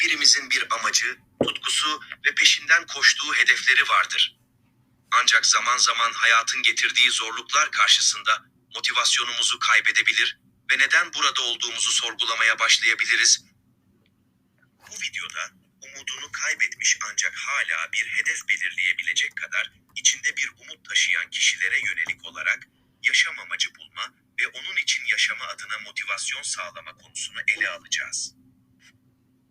Birimizin bir amacı, tutkusu ve peşinden koştuğu hedefleri vardır. Ancak zaman zaman hayatın getirdiği zorluklar karşısında motivasyonumuzu kaybedebilir ve neden burada olduğumuzu sorgulamaya başlayabiliriz. Bu videoda umudunu kaybetmiş ancak hala bir hedef belirleyebilecek kadar içinde bir umut taşıyan kişilere yönelik olarak yaşam amacı bulma ve onun için yaşama adına motivasyon sağlama konusunu ele alacağız.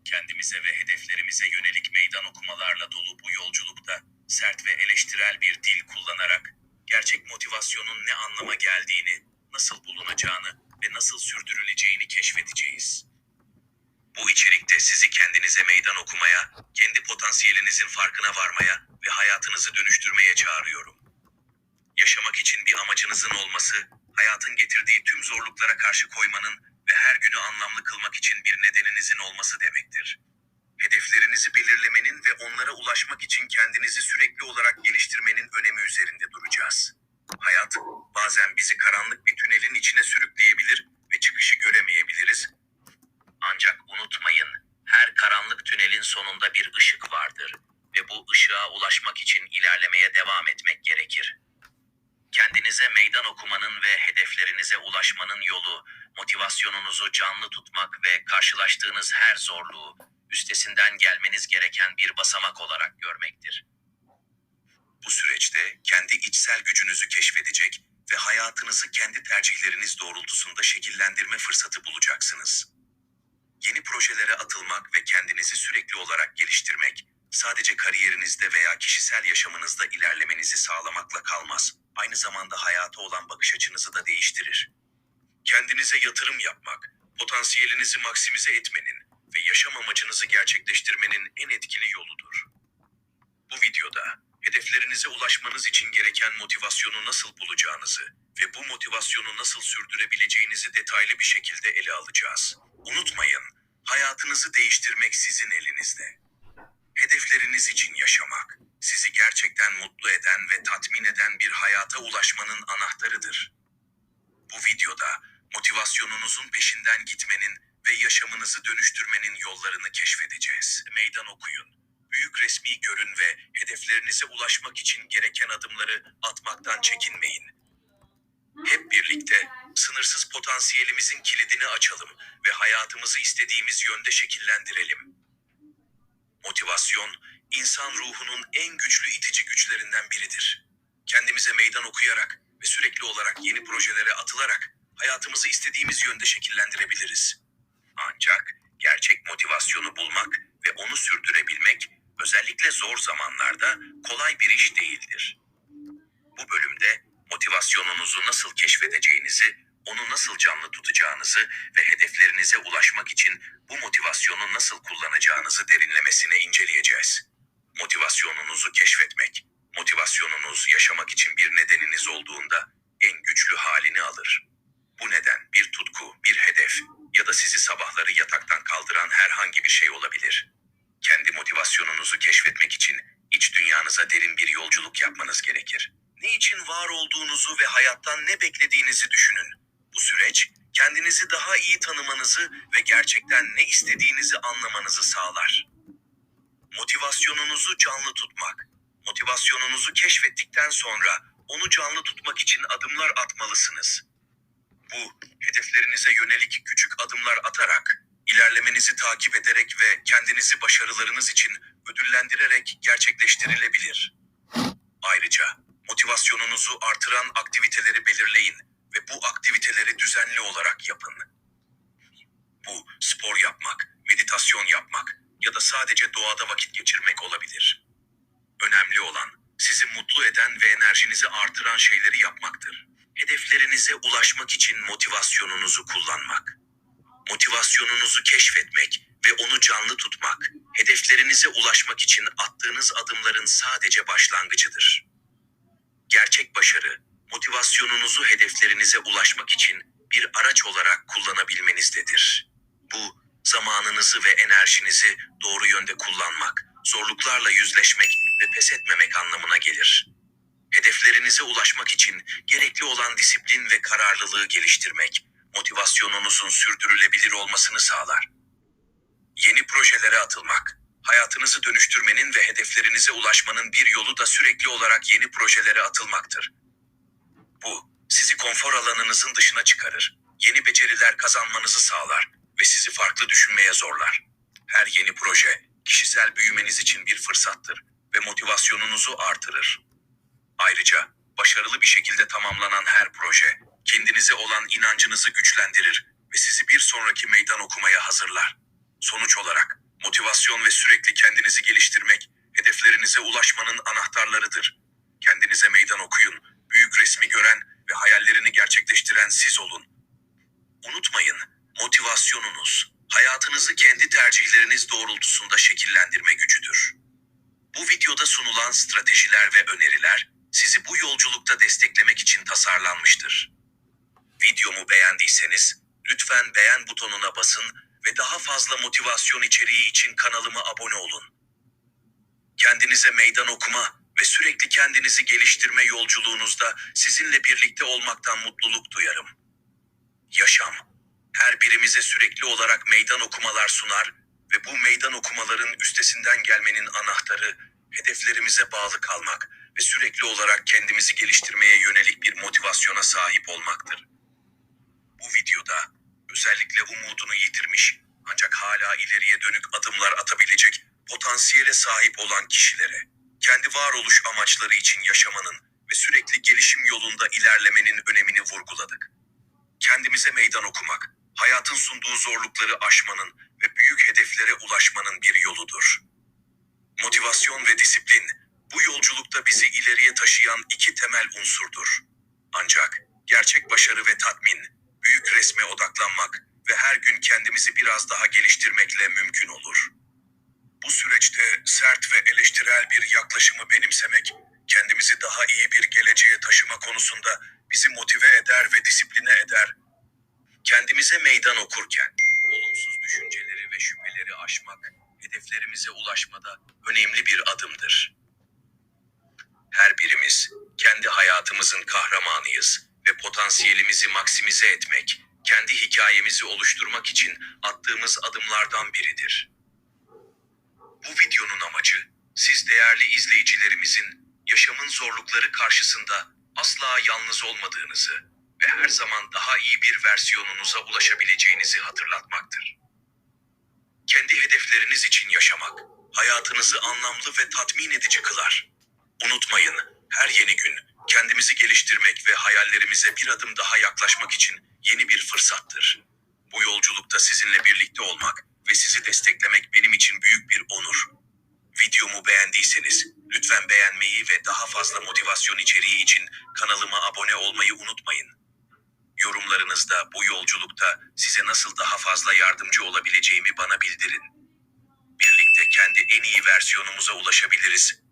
Kendimize ve hedeflerimize yönelik meydan okumalarla dolu bu yolculukta sert ve eleştirel bir dil kullanarak gerçek motivasyonun ne anlama geldiğini, nasıl bulunacağını ve nasıl sürdürüleceğini keşfedeceğiz. Bu içerikte sizi kendinize meydan okumaya, kendi potansiyelinizin farkına varmaya ve hayatınızı dönüştürmeye çağırıyorum. Yaşamak için bir amacınızın olması, hayatın getirdiği tüm zorluklara karşı koymanın ve her günü anlamlı kılmak için bir nedeninizin olması demektir. Hedeflerinizi belirlemenin ve onlara ulaşmak için kendinizi sürekli olarak geliştirmenin önemi üzerinde duracağız. Hayat bazen bizi karanlık bir tünelin içine sürükleyebilir ve çıkışı göremeyebiliriz. Ancak unutmayın, her karanlık tünelin sonunda bir ışık vardır ve bu ışığa ulaşmak için ilerlemeye devam etmek gerekir. Kendinize meydan okumanın ve hedeflerinize ulaşmanın yolu, motivasyonunuzu canlı tutmak ve karşılaştığınız her zorluğu üstesinden gelmeniz gereken bir basamak olarak görmektir. Bu süreçte kendi içsel gücünüzü keşfedecek ve hayatınızı kendi tercihleriniz doğrultusunda şekillendirme fırsatı bulacaksınız. Yeni projelere atılmak ve kendinizi sürekli olarak geliştirmek, sadece kariyerinizde veya kişisel yaşamınızda ilerlemenizi sağlamakla kalmaz, aynı zamanda hayata olan bakış açınızı da değiştirir. Kendinize yatırım yapmak, potansiyelinizi maksimize etmenin ve yaşam amacınızı gerçekleştirmenin en etkili yoludur. Bu videoda hedeflerinize ulaşmanız için gereken motivasyonu nasıl bulacağınızı ve bu motivasyonu nasıl sürdürebileceğinizi detaylı bir şekilde ele alacağız. Unutmayın, hayatınızı değiştirmek sizin elinizde. Hedefleriniz için yaşamak, sizi gerçekten mutlu eden ve tatmin eden bir hayata ulaşmanın anahtarıdır. Bu videoda motivasyonunuzun peşinden gitmenin ve yaşamınızı dönüştürmenin yollarını keşfedeceğiz. Meydan okuyun, büyük resmi görün ve hedeflerinize ulaşmak için gereken adımları atmaktan çekinmeyin. Hep birlikte sınırsız potansiyelimizin kilidini açalım ve hayatımızı istediğimiz yönde şekillendirelim. Motivasyon, insan ruhunun en güçlü itici güçlerinden biridir. Kendimize meydan okuyarak ve sürekli olarak yeni projelere atılarak hayatımızı istediğimiz yönde şekillendirebiliriz. Ancak gerçek motivasyonu bulmak ve onu sürdürebilmek özellikle zor zamanlarda kolay bir iş değildir. Bu bölümde motivasyonunuzu nasıl keşfedeceğinizi, onu nasıl canlı tutacağınızı ve hedeflerinize ulaşmak için bu motivasyonu nasıl kullanacağınızı derinlemesine inceleyeceğiz. Motivasyonunuzu keşfetmek, motivasyonunuz yaşamak için bir nedeniniz olduğunda en güçlü halini alır. Bu neden bir tutku, bir hedef ya da sizi sabahları yataktan kaldıran herhangi bir şey olabilir. Kendi motivasyonunuzu keşfetmek için iç dünyanıza derin bir yolculuk yapmanız gerekir. Ne için var olduğunuzu ve hayattan ne beklediğinizi düşünün. Bu süreç kendinizi daha iyi tanımanızı ve gerçekten ne istediğinizi anlamanızı sağlar. Motivasyonunuzu canlı tutmak. Motivasyonunuzu keşfettikten sonra onu canlı tutmak için adımlar atmalısınız. Bu, hedeflerinize yönelik küçük adımlar atarak, ilerlemenizi takip ederek ve kendinizi başarılarınız için ödüllendirerek gerçekleştirilebilir. Ayrıca motivasyonunuzu artıran aktiviteleri belirleyin ve bu aktiviteleri düzenli olarak yapın. Bu spor yapmak, meditasyon yapmak ya da sadece doğada vakit geçirmek olabilir. Önemli olan sizi mutlu eden ve enerjinizi artıran şeyleri yapmaktır. Hedeflerinize ulaşmak için motivasyonunuzu kullanmak. Motivasyonunuzu keşfetmek ve onu canlı tutmak, hedeflerinize ulaşmak için attığınız adımların sadece başlangıcıdır. Gerçek başarı, motivasyonunuzu hedeflerinize ulaşmak için bir araç olarak kullanabilmenizdedir. Bu, zamanınızı ve enerjinizi doğru yönde kullanmak, zorluklarla yüzleşmek ve pes etmemek anlamına gelir. Hedeflerinize ulaşmak için gerekli olan disiplin ve kararlılığı geliştirmek, motivasyonunuzun sürdürülebilir olmasını sağlar. Yeni projelere atılmak. Hayatınızı dönüştürmenin ve hedeflerinize ulaşmanın bir yolu da sürekli olarak yeni projelere atılmaktır. Bu, sizi konfor alanınızın dışına çıkarır, yeni beceriler kazanmanızı sağlar ve sizi farklı düşünmeye zorlar. Her yeni proje, kişisel büyümeniz için bir fırsattır ve motivasyonunuzu artırır. Ayrıca, başarılı bir şekilde tamamlanan her proje, kendinize olan inancınızı güçlendirir ve sizi bir sonraki meydan okumaya hazırlar. Sonuç olarak, motivasyon ve sürekli kendinizi geliştirmek, hedeflerinize ulaşmanın anahtarlarıdır. Kendinize meydan okuyun, büyük resmi gören ve hayallerini gerçekleştiren siz olun. Unutmayın, motivasyonunuz, hayatınızı kendi tercihleriniz doğrultusunda şekillendirme gücüdür. Bu videoda sunulan stratejiler ve öneriler sizi bu yolculukta desteklemek için tasarlanmıştır. Videomu beğendiyseniz lütfen beğen butonuna basın ve daha fazla motivasyon içeriği için kanalıma abone olun. Kendinize meydan okuma ve sürekli kendinizi geliştirme yolculuğunuzda sizinle birlikte olmaktan mutluluk duyarım. Yaşam, her birimize sürekli olarak meydan okumalar sunar ve bu meydan okumaların üstesinden gelmenin anahtarı hedeflerimize bağlı kalmak ve sürekli olarak kendimizi geliştirmeye yönelik bir motivasyona sahip olmaktır. Bu videoda özellikle umudunu yitirmiş ancak hala ileriye dönük adımlar atabilecek potansiyele sahip olan kişilere, kendi varoluş amaçları için yaşamanın ve sürekli gelişim yolunda ilerlemenin önemini vurguladık. Kendimize meydan okumak, hayatın sunduğu zorlukları aşmanın ve büyük hedeflere ulaşmanın bir yoludur. Motivasyon ve disiplin bu yolculukta bizi ileriye taşıyan iki temel unsurdur. Ancak gerçek başarı ve tatmin, büyük resme odaklanmak ve her gün kendimizi biraz daha geliştirmekle mümkün olur. Bu süreçte sert ve eleştirel bir yaklaşımı benimsemek, kendimizi daha iyi bir geleceğe taşıma konusunda bizi motive eder ve disipline eder. Kendimize meydan okurken, olumsuz düşünceleri ve şüpheleri aşmak, hedeflerimize ulaşmada önemli bir adımdır. Her birimiz kendi hayatımızın kahramanıyız ve potansiyelimizi maksimize etmek, kendi hikayemizi oluşturmak için attığımız adımlardan biridir. Bu videonun amacı, siz değerli izleyicilerimizin yaşamın zorlukları karşısında asla yalnız olmadığınızı ve her zaman daha iyi bir versiyonunuza ulaşabileceğinizi hatırlatmaktır. Kendi hedefleriniz için yaşamak, hayatınızı anlamlı ve tatmin edici kılar. Unutmayın, her yeni gün kendimizi geliştirmek ve hayallerimize bir adım daha yaklaşmak için yeni bir fırsattır. Bu yolculukta sizinle birlikte olmak ve sizi desteklemek benim için büyük bir onur. Videomu beğendiyseniz lütfen beğenmeyi ve daha fazla motivasyon içeriği için kanalıma abone olmayı unutmayın. Yorumlarınızda bu yolculukta size nasıl daha fazla yardımcı olabileceğimi bana bildirin. Birlikte kendi en iyi versiyonumuza ulaşabiliriz